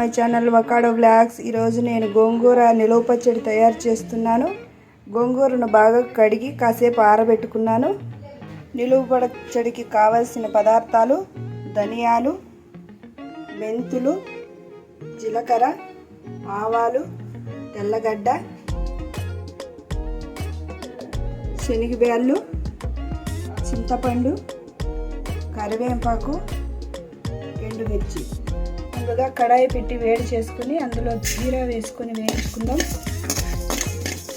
My channel వకాడో blogs ఈరోజు నేను గోంగూర నిలువ పచ్చడి తయారు చేస్తున్నాను. గోంగూరను బాగా కడిగి కాసేపు ఆరబెట్టుకున్నాను. నిలువ పచ్చడికి కావలసిన పదార్థాలు ధనియాలు మెంతులు జీలకర్ర ఆవాలు తెల్లగడ్డ శనగబ్యాళ్ళు చింతపండు కరివేపాకు ఎండుమిర్చి. ముందుగా కడాయి పెట్టి వేడి చేసుకుని అందులో జీరా వేసుకొని వేయించుకుందాం.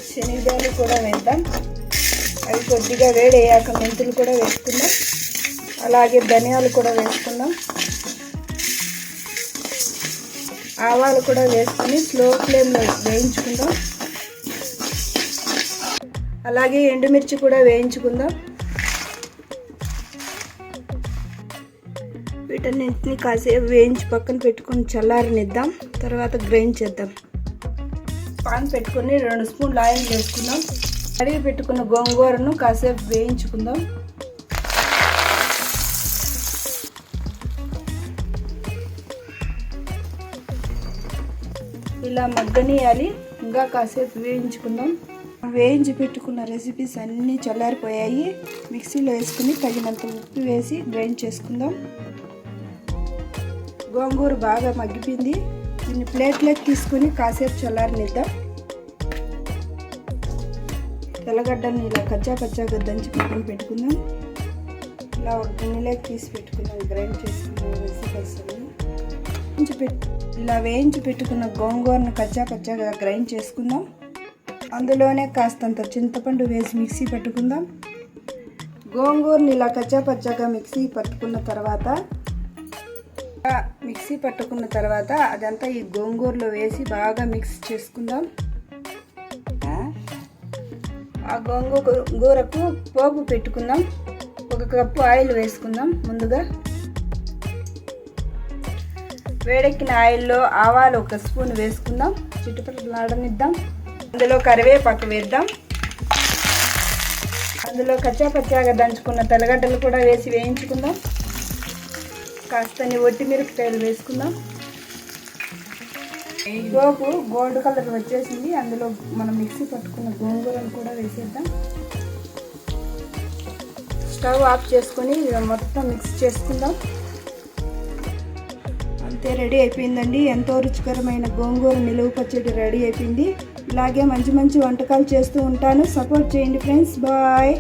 శనిగాలు కూడా వేద్దాం. అవి కొద్దిగా వేడి అయ్యాక మెంతులు కూడా వేసుకుందాం. అలాగే ధనియాలు కూడా వేసుకుందాం. ఆవాలు కూడా వేసుకొని స్లో ఫ్లేమ్లో వేయించుకుందాం. అలాగే ఎండుమిర్చి కూడా వేయించుకుందాం. వీటన్నింటిని కాసేపు వేయించి పక్కన పెట్టుకొని చల్లారనిద్దాం. తర్వాత గ్రైండ్ చేద్దాం. పాన్ పెట్టుకొని రెండు స్పూన్లు ఆయిల్ వేసుకుందాం. కడిగి పెట్టుకున్న గోంగూరను కాసేపు వేయించుకుందాం. ఇలా మగ్గనియాలి. ఇంకా కాసేపు వేయించుకుందాం. వేయించి పెట్టుకున్న రెసిపీస్ అన్నీ చల్లారిపోయాయి. మిక్సీలో వేసుకుని తగినంత ఉప్పు వేసి గ్రైండ్ చేసుకుందాం. గోంగూర బాగా మగ్గిపోయింది. దీన్ని ప్లేట్లోకి తీసుకుని కాసేపు చల్లారనిద్దాం. తెల్లగడ్డని ఇలా కచ్చా పచ్చాగా దంచి పక్కన పెట్టుకుందాం. ఇలా ఒక గిన్నెలోకి తీసి పెట్టుకుందాం గ్రైండ్ చేసుకుందాం వేయించి పెట్టు ఇలా వేయించి పెట్టుకున్న గోంగూరను కచ్చా పచ్చాగా గ్రైండ్ చేసుకుందాం. అందులోనే కాస్తంత చింతపండు వేసి మిక్సీ పెట్టుకుందాం. గోంగూరని ఇలా కచ్చా పచ్చాగా మిక్సీ పట్టుకున్న తర్వాత మిక్సీ పట్టుకున్న తర్వాత అదంతా ఈ గోంగూరలో వేసి బాగా మిక్స్ చేసుకుందాం. ఆ? గోంగూరకు పోపు పెట్టుకుందాం. ఒక కప్పు ఆయిల్ వేసుకుందాం ముందుగా. వేడెక్కిన ఆయిల్లో ఆవాలు ఒక స్పూన్ వేసుకుందాం. చుట్టుపక్కల నాడనిద్దాం అందులో కరివేపాకు వేద్దాం. అందులో కచ్చాపచ్చాగా దంచుకున్న తెల్లగడ్డలు కూడా వేసి వేయించుకుందాం. కాస్తని ఒట్టి మిరపకాయలు వేసుకుందాం. గోపు గోల్డ్ కలర్ వచ్చేసింది. అందులో మనం మిక్సీ పట్టుకున్న గోంగూరను కూడా వేసేద్దాం. స్టవ్ ఆఫ్ చేసుకొని మొత్తం మిక్స్ చేసుకుందాం. అంతే రెడీ అయిపోయిందండి. ఎంతో రుచికరమైన గోంగూర నిలువ పచ్చడి రెడీ అయిపోయింది. ఇలాగే మంచి మంచి వంటకాలు చేస్తూ ఉంటాను. సపోర్ట్ చేయండి ఫ్రెండ్స్. బాయ్.